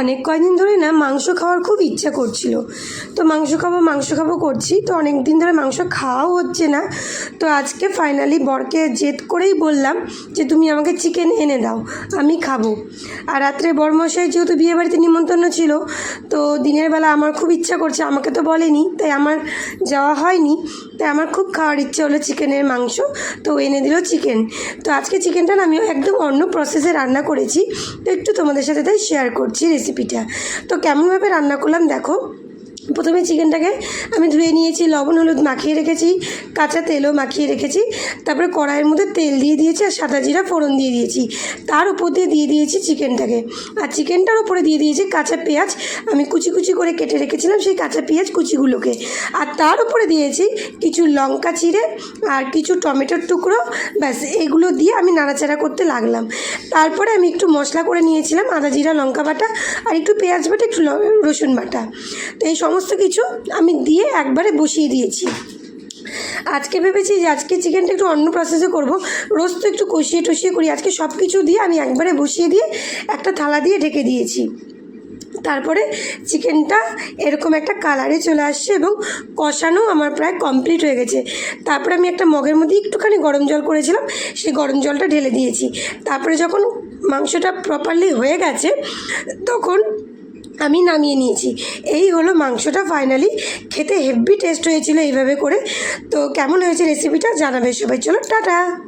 অনেক কয়দিন ধরে না মাংস খাওয়ার খুব ইচ্ছা করছিল। তো মাংস খাব মাংস খাব করছি। তো অনেক দিন ধরে মাংস খাওয়াও হচ্ছে না। তো আজকে ফাইনালি বরকে জেদ করেই বললাম যে, তুমি আমাকে চিকেন এনে দাও, আমি খাব। আর রাত্রে বরমশাই যেহেতু বিয়ে বাড়িতে নিমন্ত্রণ ছিল, তো দিনের বেলা আমার খুব ইচ্ছা করছে, আমাকে তো বলেনি, তাই আমার যাওয়া হয়নি। তাই আমার খুব খাওয়ার ইচ্ছে হলো চিকেনের মাংস, তো এনে দিল চিকেন। তো আজকে চিকেনটা আমি একদম অন্য প্রসেসে রান্না করেছি। তো একটু তোমাদের সাথে তাই শেয়ার করছি রেসিপিটা তো কেমনভাবে রান্না করলাম দেখো? প্রথমে চিকেনটাকে আমি ধুয়ে নিয়েছি, লবণ, হলুদ মাখিয়ে রেখেছি, কাঁচা তেলও মাখিয়ে রেখেছি, তারপরে কড়াইয়ের মধ্যে তেল দিয়ে দিয়েছি আর সাদা জিরা ফোড়ন দিয়ে দিয়েছি। তার উপর দিয়ে দিয়ে দিয়েছি চিকেনটাকে। আর চিকেনটার উপরে দিয়ে দিয়েছি কাঁচা পেঁয়াজ। আমি কুচি কুচি করে কেটে রেখেছিলাম সেই কাঁচা পেঁয়াজ কুচিগুলোকে। আর তার উপরে দিয়েছি কিছু লঙ্কা চিড়ে আর কিছু টমেটোর টুকরো। ব্যাস, এগুলো দিয়ে আমি নাড়াচাড়া করতে লাগলাম। তারপরে আমি একটু মশলা করে নিয়েছিলাম, আদা জিরা, লঙ্কা বাটা আর একটু পেঁয়াজ বাটা, একটু রসুন বাটা। তো এই সমস্ত কিছু আমি দিয়ে একবারে বসিয়ে দিয়েছি। আজকে ভেবেছি যে আজকে চিকেনটা একটু অন্য প্রসেসে করব। রোজ তো একটু কষিয়ে টষিয়ে করি। আজকে সব কিছু দিয়ে আমি একবারে বসিয়ে দিয়ে একটা থালা দিয়ে ঢেকে দিয়েছি। তারপরে চিকেনটা এরকম একটা কালারে চলে আসছে এবং কষানো আমার প্রায় কমপ্লিট হয়ে গেছে। তারপরে আমি একটা মগের মধ্যে একটুখানি গরম জল করেছিলাম। সেই গরম জলটা ঢেলে দিয়েছি। তারপরে যখন মাংসটা প্রপারলি হয়ে গেছে, তখন আমি নামিয়ে নিয়েছি। এই হলো মাংসটা ফাইনালি খেতে হেভি টেস্ট হয়েছিল এইভাবে করে। তো কেমন হয়েছে রেসিপিটা জানাবে সবাই। চলো, টাটা!